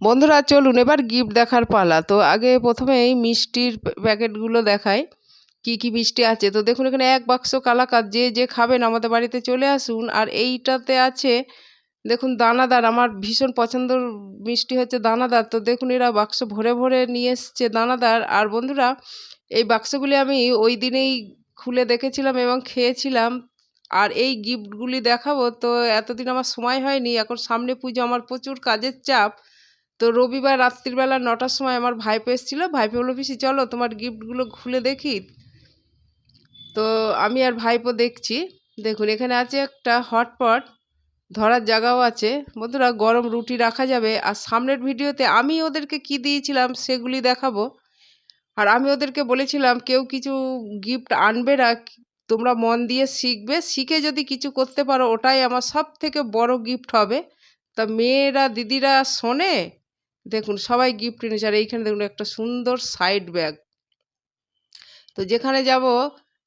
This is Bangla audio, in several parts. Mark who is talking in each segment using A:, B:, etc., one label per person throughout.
A: বন্ধুরা, চলুন এবার গিফট দেখার পালা। তো আগে প্রথমেই মিষ্টির প্যাকেটগুলো দেখায় কি কি মিষ্টি আছে। তো দেখুন, এখানে এক বাক্স কালাকাত, যে যে খাবেন আমাদের বাড়িতে চলে আসুন। আর এইটাতে আছে, দেখুন, দানাদার। আমার ভীষণ পছন্দর মিষ্টি হচ্ছে দানাদার। তো দেখুন, এরা বাক্স ভরে ভরে নিয়ে এসছে দানাদার। আর বন্ধুরা, এই বাক্সগুলি আমি ওই দিনেই খুলে দেখেছিলাম এবং খেয়েছিলাম। আর এই গিফটগুলি দেখাবো, তো এতদিন আমার সময় হয়নি। এখন সামনে পুজো, আমার প্রচুর কাজের চাপ। তো রবিবার রাত্রিবেলা নটার সময় আমার ভাইপো এসেছিল। ভাইপো বলল, পিসি, চলো তোমার গিফটগুলো খুলে দেখি। তো আমি আর ভাইপো দেখছি। দেখুন, এখানে আছে একটা হটপট, ধরার জায়গাও আছে। বন্ধুরা, গরম রুটি রাখা যাবে। আর সামনের ভিডিওতে আমি ওদেরকে কি দিয়েছিলাম সেগুলি দেখাবো। আর আমি ওদেরকে বলেছিলাম, কেউ কিছু গিফট আনবে না। তোমরা মন দিয়ে শিখবে। শিখে যদি কিছু করতে পারো, ওটাই আমার সব থেকে বড় গিফট হবে। তা মেয়েরা, দিদিরা শোনে? দেখুন, সবাই গিফট এনেছে আর এইখানে দেখুন একটা সুন্দর সাইড ব্যাগ তো যেখানে যাব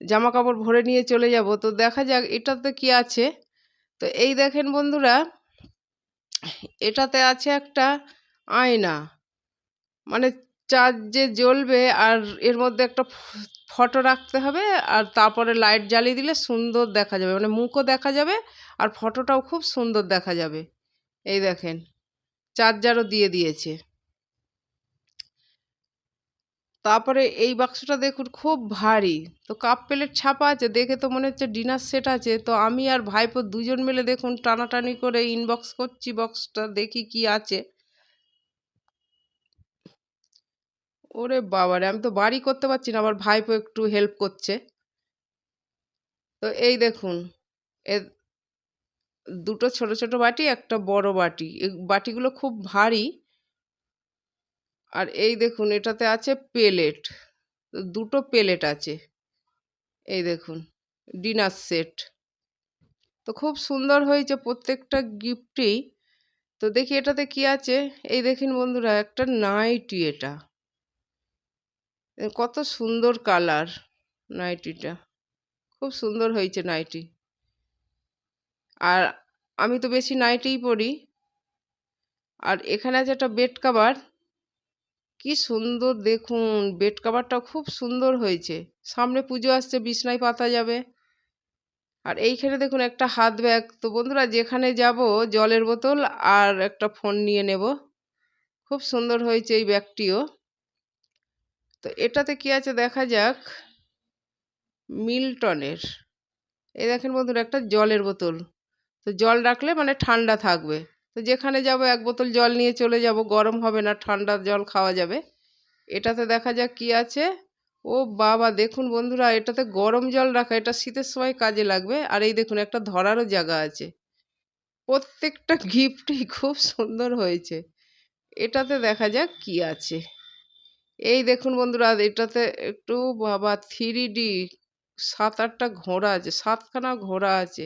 A: জামা কাপড় ভরে নিয়ে চলে যাব, তো দেখা যাক এটাতে কি আছে। তো এই দেখেন বন্ধুরা, এটাতে আছে একটা আয়না। মানে চার্জ যে জ্বলবে আর এর মধ্যে একটা ফটো রাখতে হবে আর তারপরে লাইট জ্বালিয়ে দিলে সুন্দর দেখা যাবে। মানে মুখও দেখা যাবে আর ফটোটাও খুব সুন্দর দেখা যাবে। এই দেখেন। চার্জারও দিয়ে দিয়েছে। তারপরে এই বাক্সটা দেখুন, খুব ভারী। তো কাপ প্লেট ছাপা আছে, দেখে তো মনে হচ্ছে ডিনার সেট আছে। তো আমি আর ভাইপো দুজন মিলে দেখুন, টানাটানি করে ইনবক্স করছি বক্সটা দেখি কি আছে। ওরে বাবারে, আমি তো বাড়ি করতে পারছি না আমার ভাইপো একটু হেল্প করছে। তো এই দেখুন দুটো ছোট ছোট বাটি, একটা বড় বাটি। এই বাটিগুলো খুব ভারী। আর এই দেখুন, এটাতে আছে পেলেট। দুটো পেলেট আছে। এই দেখুন, ডিনার সেট। তো খুব সুন্দর হয়েছে প্রত্যেকটা গিফটই। তো দেখি এটাতে কি আছে? এই দেখিন বন্ধুরা, একটা নাইটি এটা। কত সুন্দর কালার নাইটিটা। খুব সুন্দর হয়েছে নাইটি। আর আমি তো বেশি নাইটিই পরি আর এখানে আছে একটা বেড কাভার কি সুন্দর দেখুন বেড কাভারটা খুব সুন্দর হয়েছে। সামনে পুজো আসছে, বিছনায় পাতা যাবে। আর এইখানে দেখুন একটা হাত ব্যাগ তো বন্ধুরা, যেখানে যাব, জলের বোতল আর একটা ফোন নিয়ে নেব। খুব সুন্দর হয়েছে এই ব্যাগটিও তো এটাতে কি আছে দেখা যাক? মিল্টনের। এই দেখেন বন্ধুরা, একটা জলের বোতল। তো জল রাখলে মানে ঠান্ডা থাকবে। তো যেখানে যাব এক বোতল জল নিয়ে চলে যাব, গরম হবে না, ঠান্ডা জল খাওয়া যাবে। এটাতে দেখা যাক কি আছে। ও বাবা, দেখুন বন্ধুরা, এটাতে গরম জল রাখা, এটা শীতের সময় কাজে লাগবে। আর এই দেখুন, একটা ধরারও জায়গা আছে। প্রত্যেকটা গিফটই খুব সুন্দর হয়েছে। এটাতে দেখা যাক কি আছে। এই দেখুন বন্ধুরা, এটাতে একটু বাবা থ্রি ডি সাত আটটা ঘোড়া আছে, সাতখানা ঘোড়া আছে।